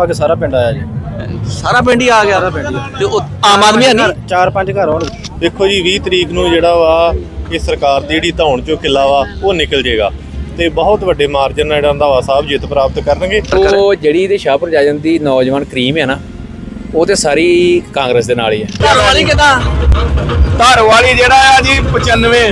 ਲਗਭਗ ਸਾਰਾ ਪਿੰਡ ਆਇਆ ਜੀ। ਸਾਰਾ ਪਿੰਡ ਹੀ ਆ ਗਿਆ। ਤੇ ਉਹ ਆਮ ਆਦਮੀ ਹੈ ਨਹੀਂ ਚਾਰ ਪੰਜ ਘਰ ਹੋਣ। ਦੇਖੋ ਜੀ 20 ਤਰੀਕ ਨੂੰ ਜਿਹੜਾ ਵਾ ਇਹ ਸਰਕਾਰ ਦੀ ਜਿਹੜੀ ਧੌਣ ਚੋਂ ਕਿੱਲਾ ਵਾ ਉਹ ਨਿਕਲ ਜੇਗਾ। ਤੇ ਬਹੁਤ ਵੱਡੇ ਮਾਰਜਨ ਨਾਲ ਜਿਹੜਾ ਰੰਧਾਵਾ ਸਾਹਿਬ ਜਿੱਤ ਪ੍ਰਾਪਤ ਕਰਨਗੇ। ਉਹ ਜਿਹੜੀ ਇਹਦੇ ਸ਼ਾਹਪੁਰ ਜਾ ਜਾਂਦੀ ਨੌਜਵਾਨ ਕਰੀਮ ਹੈ ਨਾ ਉਹ ਤੇ ਸਾਰੀ ਕਾਂਗਰਸ ਦੇ ਨਾਲ ਹੀ ਹੈ। ਘਰ ਵਾਲੀ ਕਿਦਾਂ? ਧਾਰ ਵਾਲੀ ਜਿਹੜਾ ਆ ਜੀ 95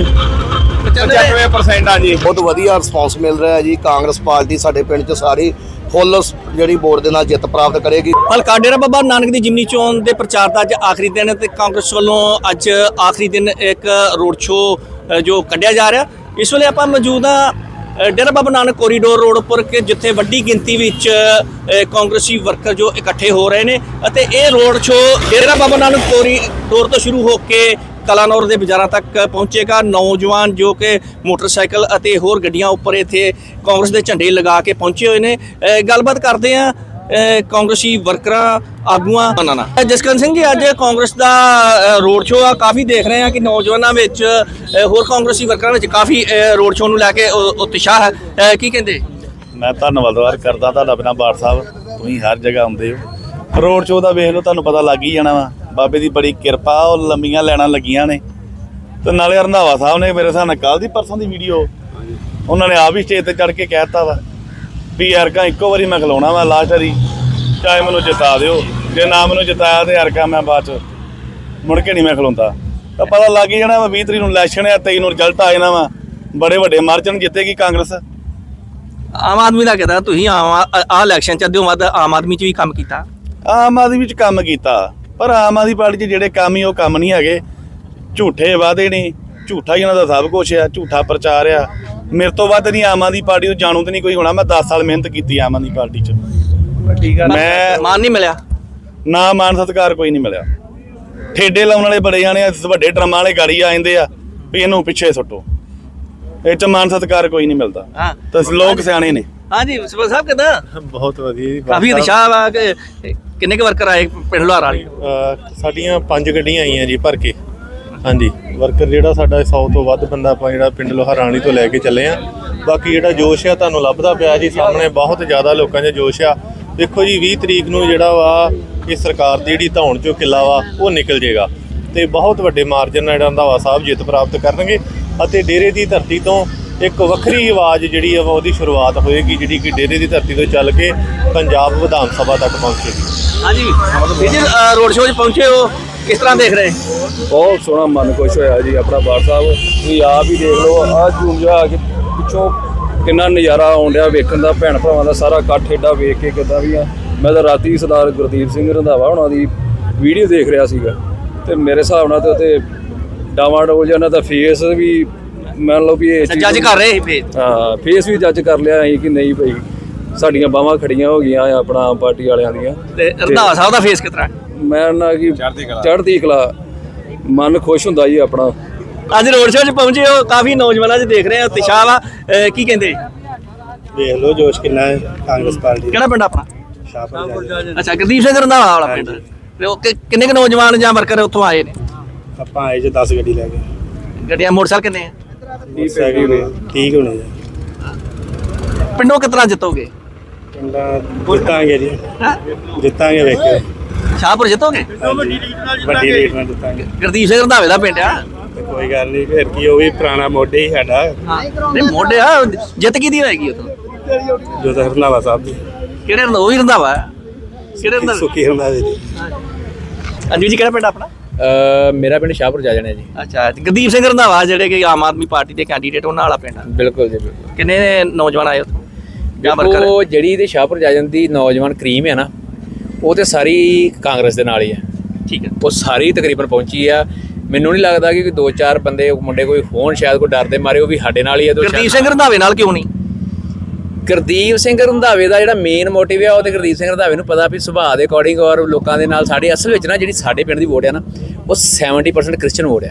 95% ਆ ਜੀ। ਬਹੁਤ ਵਧੀਆ ਰਿਸਪਾਂਸ ਮਿਲ ਰਿਹਾ ਜੀ। ਕਾਂਗਰਸ ਪਾਰਟੀ ਸਾਡੇ ਪਿੰਡ 'ਚ ਸਾਰੀ ਫੁੱਲ ਜਿਹੜੀ ਵੋਟ ਦੇ ਨਾਲ ਜਿੱਤ ਪ੍ਰਾਪਤ ਕਰੇਗੀ। ਹਲਕਾ ਡੇਰਾ ਬਾਬਾ ਨਾਨਕ ਦੀ ਜਿਮਨੀ ਚੋਣ ਦੇ ਪ੍ਰਚਾਰ ਦਾ ਅੱਜ ਆਖਰੀ ਦਿਨ ਹੈ ਤੇ ਕਾਂਗਰਸ ਵੱਲੋਂ ਅੱਜ ਆਖਰੀ ਦਿਨ ਇੱਕ ਰੋਡ ਸ਼ੋਅ ਜੋ ਕੱਢਿਆ ਜਾ ਰਿਹਾ। ਇਸ ਵੇਲੇ ਆਪਾਂ ਮੌਜੂਦ ਹਾਂ ਡੇਰਾ ਬਾਬਾ ਨਾਨਕ ਕੋਰੀਡੋਰ ਰੋਡ ਉੱਪਰ ਕਿ ਜਿੱਥੇ ਵੱਡੀ ਗਿਣਤੀ ਵਿੱਚ ਕਾਂਗਰਸੀ ਵਰਕਰ ਜੋ ਇਕੱਠੇ ਹੋ ਰਹੇ ਨੇ ਅਤੇ ਇਹ road show Dera Baba Nanak corridor ਤੋਂ ਸ਼ੁਰੂ ਹੋ ਕੇ ਕਲਾਨੌਰ ਦੇ ਬਾਜ਼ਾਰਾਂ ਤੱਕ ਪਹੁੰਚੇਗਾ ਨੌਜਵਾਨ ਜੋ ਕਿ ਮੋਟਰਸਾਈਕਲ ਅਤੇ ਹੋਰ ਗੱਡੀਆਂ ਉੱਪਰ ਇੱਥੇ ਕਾਂਗਰਸ ਦੇ ਝੰਡੇ ਲਗਾ ਕੇ ਪਹੁੰਚੇ ਹੋਏ ਨੇ। ਗੱਲਬਾਤ ਕਰਦੇ ਆ ਕਾਂਗਰਸੀ ਵਰਕਰਾਂ, ਆਗੂਆਂ ਨਾ ਜਸਕਰਨ ਸਿੰਘ ਜੀ, ਅੱਜ ਕਾਂਗਰਸ ਦਾ ਰੋਡ ਸ਼ੋਅ ਆ, ਕਾਫੀ ਦੇਖ ਰਹੇ ਆ ਕਿ ਨੌਜਵਾਨਾਂ ਵਿੱਚ ਹੋਰ ਕਾਂਗਰਸੀ ਵਰਕਰਾਂ ਵਿੱਚ ਕਾਫੀ ਰੋਡ ਸ਼ੋਅ ਨੂੰ ਲੈ ਕੇ ਉਤਸ਼ਾਹ ਹੈ। ਕੀ ਕਹਿੰਦੇ? ਮੈਂ ਧੰਨਵਾਦ ਕਰਦਾ ਤੁਹਾਡਾ ਬਿਨਾ ਬਾੜ ਸਾਹਿਬ। ਤੁਸੀਂ ਹਰ ਜਗ੍ਹਾ ਆਉਂਦੇ ਹੋ। ਰੋਡ ਸ਼ੋਅ ਦਾ ਵੇਖ ਲਓ, ਤੁਹਾਨੂੰ ਪਤਾ ਲੱਗ ਹੀ ਜਾਣਾ ਵਾ। ਬਾਬੇ ਦੀ ਬੜੀ ਕਿਰਪਾ ਉਹ ਲੰਮੀਆਂ ਲੈਣਾ ਲੱਗੀਆਂ ਨੇ। ਤੇ ਨਾਲੇ ਰੰਧਾਵਾ ਸਾਹਿਬ ਨੇ ਮੇਰੇ ਨਾਲ ਕੱਲ ਦੀ ਪਰਸੋਂ ਦੀ ਵੀਡੀਓ ਉਹਨਾਂ ਨੇ ਆਪ ਹੀ ਸਟੇਜ ਤੇ ਚੜ ਕੇ ਕਹਿਤਾ ਵਾ ਵੀ ਯਾਰਕਾ ਇੱਕੋ ਵਾਰੀ ਮੈਂ ਖਲਾਉਣਾ ਵਾ ਲਾਸਟ ਵਾਰੀ। ਚਾਹੇ ਮੈਨੂੰ ਜਿਤਾ ਦਿਓ ਜੇ ਨਾ ਮੈਨੂੰ ਜਿਤਾਇਆ ਤੇ ਯਾਰਕਾ ਮੈਂ ਬਾਅਦ ਚ ਮੁੜ ਕੇ ਨਹੀਂ ਮੈਂ ਖਲੋਂਦਾ। ਤਾਂ ਪਤਾ ਲੱਗ ਹੀ ਜਾਣਾ ਵਾ 20 ਤਰੀਕ ਨੂੰ ਇਲੈਕਸ਼ਨ ਆ 23 ਨੂੰ ਰਿਜ਼ਲਟ ਆ ਜਾਣਾ ਵਾ। ਬੜੇ ਵੱਡੇ ਮਾਰਜਨ ਜਿੱਤੇਗੀ ਕਾਂਗਰਸ। ਆਮ ਆਦਮੀ ਦਾ ਕਹਿੰਦਾ ਤੁਸੀਂ ਆਮ ਆ ਇਲੈਕਸ਼ਨ ਚ ਅੱਧਿਓਂ ਵੱਧ ਆਮ ਆਦਮੀ ਚ ਵੀ ਕੰਮ ਕੀਤਾ। ਆਮ ਆਦਮੀ ਵਿੱਚ ਕੰਮ ਕੀਤਾ। ਪਰ ਆਮ ਆਦਮੀ ਪਾਰਟੀ 'ਚ ਜਿਹੜੇ ਕੰਮ ਹੀ ਉਹ ਕੰਮ ਨਹੀਂ ਹੈਗੇ। ਝੂਠੇ ਵਾਅਦੇ ਨੇ ਝੂਠਾ ਹੀ ਉਹਨਾਂ ਦਾ ਸਭ ਕੁਝ ਆ ਝੂਠਾ ਪ੍ਰਚਾਰ ਆ। ਮੇਰੇ ਤੋਂ ਵੱਧ ਨਹੀਂ ਆਮ ਆਦਮੀ ਪਾਰਟੀ ਨੂੰ ਜਾਣੂ ਤੇ ਨਹੀਂ ਕੋਈ ਹੋਣਾ। ਮੈਂ 10 ਸਾਲ ਮਿਹਨਤ ਕੀਤੀ ਆਮ ਆਦਮੀ ਪਾਰਟੀ 'ਚ। ਠੀਕ ਆ ਮੈਂ ਮਾਨ ਨਹੀਂ ਮਿਲਿਆ। ਨਾ ਮਾਨ ਸਤਕਾਰ ਕੋਈ ਨਹੀਂ ਮਿਲਿਆ। ਠੇਡੇ ਲਾਉਣ ਵਾਲੇ ਬੜੇ ਜਾਣੇ ਆ ਵੱਡੇ ਡਰਮਾਂ ਵਾਲੇ ਗਾੜੀ ਆ ਜਾਂਦੇ ਆ ਵੀ ਇਹਨੂੰ ਪਿੱਛੇ ਸੁੱਟੋ। ਇਹ 'ਚ ਮਾਨ ਸਤਕਾਰ ਕੋਈ ਨਹੀਂ ਮਿਲਦਾ। ਹਾਂ। ਤਾਂ ਲੋਕ ਸਿਆਣੇ ਨੇ। ਹਾਂਜੀ ਸਰਪੰਚ ਸਾਹਿਬ ਕਿਦਾਂ? ਬਹੁਤ ਵਧੀਆ ਜੀ ਕਾਫੀ ਉਤਸ਼ਾਹ ਵਾ ਕਿ ਕਿੰਨੇ ਕੁ ਵਰਕਰ ਆਏ ਪਿੰਡ ਲੋਹਾਰ ਵਾਲੀ? ਅਹ ਸਾਡੀਆਂ ਪੰਜ ਗੱਡੀਆਂ ਆਈਆਂ ਜੀ ਭਰ ਕੇ। ਹਾਂਜੀ ਵਰਕਰ ਜਿਹੜਾ ਸਾਡਾ 100 ਤੋਂ ਵੱਧ ਬੰਦਾ ਆਪਾਂ ਜਿਹੜਾ ਪਿੰਡ ਲੋਹਾਰਾਣੀ ਤੋਂ ਲੈ ਕੇ ਚੱਲੇ ਆ। ਬਾਕੀ ਜਿਹੜਾ ਜੋਸ਼ ਆ ਤੁਹਾਨੂੰ ਲੱਭਦਾ ਪਿਆ ਜੀ ਸਾਹਮਣੇ ਬਹੁਤ ਜ਼ਿਆਦਾ ਲੋਕਾਂ 'ਚ ਜੋਸ਼ ਆ। ਦੇਖੋ ਜੀ 20 ਤਰੀਕ ਨੂੰ ਜਿਹੜਾ ਵਾ ਇਹ ਸਰਕਾਰ ਦੀ ਜਿਹੜੀ ਧੌਣ ਚੋਂ ਕਿੱਲਾ ਵਾ ਉਹ ਨਿਕਲ ਜੇਗਾ। ਤੇ ਬਹੁਤ ਵੱਡੇ ਮਾਰਜਨ ਨਾਲ ਜਿਹੜਾ ਰੰਧਾਵਾ ਸਾਹਿਬ ਜਿੱਤ ਪ੍ਰਾਪਤ ਕਰਨਗੇ। ਅਤੇ ਡੇਰੇ ਦੀ ਧਰਤੀ ਤੋਂ ਇੱਕ ਵੱਖਰੀ ਆਵਾਜ਼ ਜਿਹੜੀ ਆ ਉਹਦੀ ਸ਼ੁਰੂਆਤ ਹੋਏਗੀ ਜਿਹੜੀ ਕਿ ਡੇਰੇ ਦੀ ਧਰਤੀ ਤੋਂ ਚੱਲ ਕੇ ਪੰਜਾਬ ਵਿਧਾਨ ਸਭਾ ਤੱਕ ਪਹੁੰਚੇਗੀ। ਹਾਂਜੀ। ਜੀ ਰੋਡ ਸ਼ੋਅ 'ਚ ਪਹੁੰਚੇ ਹੋ ਕਿਸ ਤਰ੍ਹਾਂ ਦੇਖ ਰਹੇ? ਬਹੁਤ ਸੋਹਣਾ ਮਨ ਖੁਸ਼ ਹੋਇਆ ਜੀ ਆਪਣਾ ਬਾੜ ਸਾਹਿਬ। ਤੁਸੀਂ ਆਪ ਹੀ ਦੇਖ ਲਓ ਆ ਝੂਮ ਜਾ ਕੇ ਪਿੱਛੋਂ ਕਿੰਨਾ ਨਜ਼ਾਰਾ ਆਉਣ ਡਿਆ ਵੇਖਣ ਦਾ ਭੈਣ ਭਰਾਵਾਂ ਦਾ ਸਾਰਾ ਇਕੱਠ ਏਡਾ ਵੇਖ ਕੇ ਕਿਦਾਂ ਵੀ ਆ। ਮੈਂ ਤਾਂ ਰਾਤੀ ਸਰਦਾਰ ਗੁਰਦੀਪ ਸਿੰਘ ਰੰਧਾਵਾ ਉਹਨਾਂ ਦੀ ਵੀਡੀਓ ਦੇਖ ਰਿਹਾ ਸੀਗਾ ਤੇ ਮੇਰੇ ਹਿਸਾਬ ਨਾਲ ਤੇ ਉਤੇ ਡਾਵਾਂ ਡੋਲ ਜਾਂ ਉਹਨਾਂ ਦਾ ਫੇਸ ਵੀ ਮੰਨ ਲਓ ਵੀ ਇਹ ਚੀਜ਼- ਜੱਜ ਕਰ ਰਹੇ ਸੀ ਫੇਰ? ਹਾਂ ਫੇਸ ਵੀ ਜੱਜ ਕਰ ਲਿਆ ਅਸੀਂ ਕਿ ਨਹੀਂ ਭਾਈ ਸਾਡੀਆਂ ਬਾਹਾਂ ਖੜੀਆਂ ਹੋ ਗਈਆਂ ਆ ਆਪਣਾ ਆਮ ਪਾਰਟੀ ਵਾਲਿਆਂ ਦੀਆਂ। ਤੇ ਰੰਧਾਵਾ ਸਾਹਿਬ ਦਾ ਫੇਸ ਕਿਸ ਤਰ੍ਹਾਂ ਮੈਂ ਨਾ ਕਿ ਚੜ੍ਹਦੀ ਕਲਾ। ਮਨ ਖੁਸ਼ ਹੁੰਦਾ ਜੀ ਆਪਣਾ। ਅੱਜ ਰੋਡ ਸ਼ੋਅ 'ਚ ਪਹੁੰਚੇ ਹੋ ਕਾਫੀ ਨੌਜਵਾਨਾਂ 'ਚ ਦੇਖ ਰਹੇ ਆ ਉਤਸ਼ਾਹ ਵਾ ਅਹ ਕੀ ਕਹਿੰਦੇ? ਵੇਖ ਲਓ ਜੋਸ਼ ਕਿੰਨਾ ਹੈ ਕਾਂਗਰਸ ਪਾਰਟੀ ਕਿਹੜਾ ਪਿੰਡ ਆਪਣਾ? ਸ਼ਾਹਪੁਰ ਜਾ ਅੱਛਾ ਗੁਰਦੀਪ ਸਿੰਘ ਰੰਧਾਵਾ ਵਾਲਾ ਪਿੰਡ। ਤੇ ਉਹ ਕਿ- ਕਿੰਨੇ ਕੁ ਨੌਜਵਾਨ ਜਾਂ ਵਰਕਰ ਉੱਥੋਂ ਆਏ ਨੇ? ਆਪਾਂ ਆਏ ਜੇ 10 ਗੱਡੀ ਲੈ ਕੇ। ਗੱਡੀਆਂ ਮੋਟਰਸਾਈਕਲ ਕਿੰਨੇ ਆ? ਠੀਕ ਹੋਣੇ ਜੀ। ਪਿੰਡੋਂ ਕਿਤਨਾ ਜਿੱਤੋਗੇ? ਪਿੰਡਾਂ ਜਿੱਤਾਂਗੇ ਜੀ। ਹੈਂ? ਜਿੱਤਾਂਗੇ ਵੇਖਿਓ ਸ਼ਾਹਪੁਰ ਜਿੱਤੋਗੇ? ਵੱਡੀ ਲੀਡ ਨਾਲ ਜਿੱਤਾਂਗੇ। ਗੁਰਦੀਪ ਸਿੰਘ ਰੰਧਾਵੇ ਦਾ ਪਿੰਡ ਆ। ਤੇ ਕੋਈ ਗੱਲ ਨਹੀਂ ਫਿਰ ਕੀ ਉਹ ਵੀ ਪੁਰਾਣਾ ਮੋਢੇ ਹੀ ਸਾਡਾ। ਹਾਂ। ਨਹੀਂ ਮੋਢੇ ਆ ਜਿੱਤ ਕਿਹਦੀ ਹੋਏਗੀ ਉਥੋਂ ਜੋ ਤਾਂ ਹਰਨਾਵਾ ਸਾਹਿਬ ਦੀ। ਕਿਹੜੇ ਰੰਧਾਵਾ? ਉਹ ਵੀ ਰੰਧਾਵਾ। ਆ। ਕਿਹੜੇ ਰੰਧਾਵਾ? ਸੁੱਕੀ ਹਰਨਾਵੇ ਦੀ। ਅੰਜੂ ਜੀ ਕਿਹੜਾ ਪਿੰਡ ਆਪਣਾ? ਮੇਰਾ ਪਿੰਡ ਸ਼ਾਹਪੁਰ ਜਾ ਜਾਣਾ ਜੀ। ਅੱਛਾ ਗੁਰਦੀਪ ਸਿੰਘ ਰੰਧਾਵਾ ਜਿਹੜੇ ਕਿ ਆਮ ਆਦਮੀ ਪਾਰਟੀ ਦੇ ਕੈਂਡੀਡੇਟ ਉਹਨਾਂ ਵਾਲਾ ਪਿੰਡ ਆ? ਬਿਲਕੁਲ ਜੀ ਬਿਲਕੁਲ। ਕਿੰਨੇ ਨੌਜਵਾਨ ਆਏ ਉੱਥੋਂ? ਜਾਂ ਵਰਕਰ? ਉਹ ਜਿਹੜੀ ਇਹਦੇ ਸ਼ਾਹਪੁਰ ਜਾ ਜਾਂਦੀ ਨੌਜਵਾਨ ਕਰੀਮ ਹੈ ਨਾ ਉਹ ਤੇ ਸਾਰੀ ਕਾਂਗਰਸ ਦੇ ਨਾਲ ਹੀ ਹੈ ਠੀਕ ਹੈ ਉਹ ਸਾਰੀ ਤਕਰੀਬਨ ਪਹੁੰਚੀ ਆ। ਮੈਨੂੰ ਨਹੀਂ ਲੱਗਦਾ ਕਿ ਕੋਈ ਦੋ ਚਾਰ ਬੰਦੇ ਮੁੰਡੇ ਕੋਈ ਹੋਣ ਸ਼ਾਇਦ ਕੋਈ ਡਰਦੇ ਮਾਰੇ ਉਹ ਵੀ ਸਾਡੇ ਨਾਲ ਹੀ ਤੇ ਉਹ ਗੁਰਦੀਪ ਸਿੰਘ ਰੰਧਾਵੇ ਨਾਲ ਕਿਉਂ ਨਹੀਂ? ਗੁਰਦੀਪ ਸਿੰਘ ਰੰਧਾਵੇ ਦਾ ਜਿਹੜਾ ਮੇਨ ਮੋਟਿਵ ਆ ਉਹ ਤੇ ਗੁਰਦੀਪ ਸਿੰਘ ਰੰਧਾਵੇ ਨੂੰ ਪਤਾ ਵੀ ਸੁਭਾਅ ਦੇ ਅਕੋਰਡਿੰਗ ਔਰ ਲੋਕਾਂ ਦੇ ਨਾਲ ਸਾਡੇ ਅਸਲ ਵਿੱਚ ਨਾ ਜਿਹੜੀ ਸਾਡੇ ਪਿੰਡ ਦੀ ਵੋਟ ਆ ਨਾ ਉਹ 70% ਕ੍ਰਿਸਚੀਅਨ ਵੋਟ ਆ।